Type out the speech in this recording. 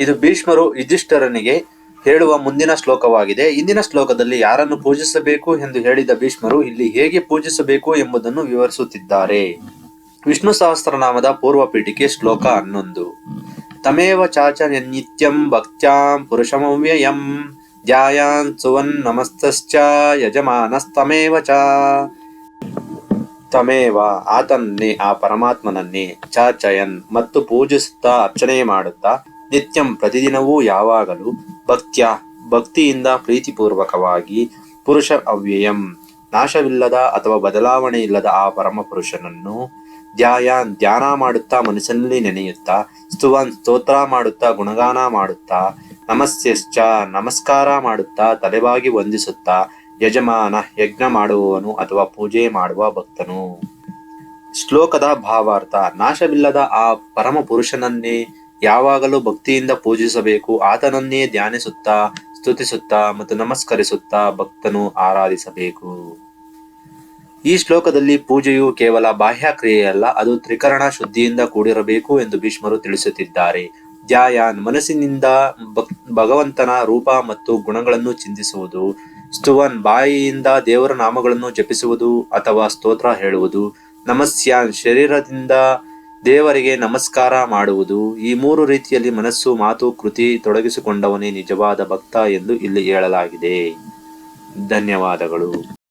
ಇದು ಭೀಷ್ಮರು ಯುಧಿಷ್ಠರನಿಗೆ ಹೇಳುವ ಮುಂದಿನ ಶ್ಲೋಕವಾಗಿದೆ. ಇಂದಿನ ಶ್ಲೋಕದಲ್ಲಿ ಯಾರನ್ನು ಪೂಜಿಸಬೇಕು ಎಂದು ಹೇಳಿದ ಭೀಷ್ಮರು ಇಲ್ಲಿ ಹೇಗೆ ಪೂಜಿಸಬೇಕು ಎಂಬುದನ್ನು ವಿವರಿಸುತ್ತಿದ್ದಾರೆ. ವಿಷ್ಣು ಸಹಸ್ರನಾಮದ ಪೂರ್ವ ಪೀಠಿಕೆ ಶ್ಲೋಕ ಹನ್ನೊಂದು. ತಮೇವ ಚಾಚ ನಿತ್ಯಂ ಭಕ್ತ್ಯಾಂ ಪುರುಷಮವ್ಯಯಂ ಧ್ಯಾಯಾನ್ ಸುವನ್ ನಮಸ್ತಶ್ಚ ಯಜಮಾನಸ್ತಮೇವ ಚ. ತಮೇವ ಆತನನ್ನೇ ಆ ಪರಮಾತ್ಮನನ್ನೇ ಚಾಚಯನ್ ಮತ್ತು ಪೂಜಿಸುತ್ತಾ ಅರ್ಚನೆ ಮಾಡುತ್ತಾ ನಿತ್ಯಂ ಪ್ರತಿದಿನವೂ ಯಾವಾಗಲೂ ಭಕ್ತ್ಯ, ಭಕ್ತಿಯಿಂದ ಪ್ರೀತಿಪೂರ್ವಕವಾಗಿ ಪುರುಷ ಅವ್ಯಯಂ. ನಾಶವಿಲ್ಲದ ಅಥವಾ ಬದಲಾವಣೆ ಇಲ್ಲದ ಆ ಪರಮ ಪುರುಷನನ್ನು ಧ್ಯಾಯಾನ್ ಧ್ಯಾನ ಮಾಡುತ್ತಾ ಮನಸ್ಸಿನಲ್ಲಿ ನೆನೆಯುತ್ತಾ ಸ್ತುವನ್ ಸ್ತೋತ್ರ ಮಾಡುತ್ತಾ, ಗುಣಗಾನ ಮಾಡುತ್ತಾ, ನಮಸ್ಯಶ್ಚ, ನಮಸ್ಕಾರ ಮಾಡುತ್ತಾ, ತಲೆಬಾಗಿ ವಂದಿಸುತ್ತಾ, ಯಜಮಾನ, ಯಜ್ಞ ಮಾಡುವವನು ಅಥವಾ ಪೂಜೆ ಮಾಡುವ ಭಕ್ತನು. ಶ್ಲೋಕದ ಭಾವಾರ್ಥ, ನಾಶವಿಲ್ಲದ ಆ ಪರಮ ಪುರುಷನನ್ನೇ ಯಾವಾಗಲೂ ಭಕ್ತಿಯಿಂದ ಪೂಜಿಸಬೇಕು. ಆತನನ್ನೇ ಧ್ಯಾನಿಸುತ್ತಾ, ಸ್ತುತಿಸುತ್ತಾ ಮತ್ತು ನಮಸ್ಕರಿಸುತ್ತಾ ಭಕ್ತನು ಆರಾಧಿಸಬೇಕು. ಈ ಶ್ಲೋಕದಲ್ಲಿ ಪೂಜೆಯು ಕೇವಲ ಬಾಹ್ಯ ಕ್ರಿಯೆಯಲ್ಲ ಅದು ತ್ರಿಕರಣ ಶುದ್ಧಿಯಿಂದ ಕೂಡಿರಬೇಕು ಎಂದು ಭೀಷ್ಮರು ತಿಳಿಸುತ್ತಿದ್ದಾರೆ. ಧ್ಯಾಯಾನ್, ಮನಸ್ಸಿನಿಂದ ಭಕ್- ಭಗವಂತನ ರೂಪ ಮತ್ತು ಗುಣಗಳನ್ನು ಚಿಂತಿಸುವುದು. ಸ್ತುವನ್, ಬಾಯಿಯಿಂದ ದೇವರ ನಾಮಗಳನ್ನು ಜಪಿಸುವುದು ಅಥವಾ ಸ್ತೋತ್ರ ಹೇಳುವುದು. ನಮಸ್ಯಾನ್, ಶರೀರದಿಂದ ದೇವರಿಗೆ ನಮಸ್ಕಾರ ಮಾಡುವುದು ಈ ಮೂರು ರೀತಿಯಲ್ಲಿ ಮನಸ್ಸು, ಮಾತು, ಕೃತಿ ತೊಡಗಿಸಿಕೊಂಡವನೇ ನಿಜವಾದ ಭಕ್ತ ಎಂದು ಇಲ್ಲಿ ಹೇಳಲಾಗಿದೆ. ಧನ್ಯವಾದಗಳು.